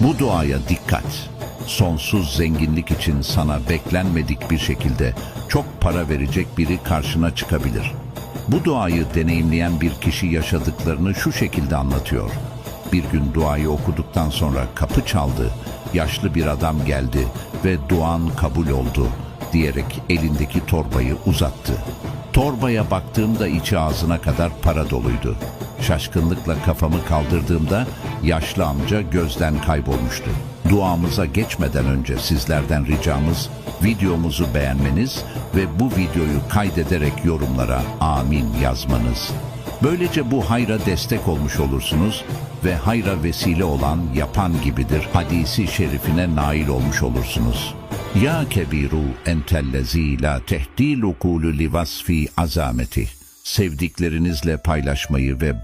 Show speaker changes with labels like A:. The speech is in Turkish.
A: Bu duaya dikkat. Sonsuz zenginlik için sana beklenmedik bir şekilde çok para verecek biri karşına çıkabilir. Bu duayı deneyimleyen bir kişi yaşadıklarını şu şekilde anlatıyor. Bir gün duayı okuduktan sonra kapı çaldı, yaşlı bir adam geldi ve duan kabul oldu diyerek elindeki torbayı uzattı. Torbaya baktığımda içi ağzına kadar para doluydu. Şaşkınlıkla kafamı kaldırdığımda yaşlı amca gözden kaybolmuştu. Duamıza geçmeden önce sizlerden ricamız videomuzu beğenmeniz ve bu videoyu kaydederek yorumlara amin yazmanız. Böylece bu hayra destek olmuş olursunuz ve hayra vesile olan yapan gibidir hadisi şerifine nail olmuş olursunuz. Ya kebiru entellezi la tehdil ukulu li vasfi azameti. Sevdiklerinizle paylaşmayı ve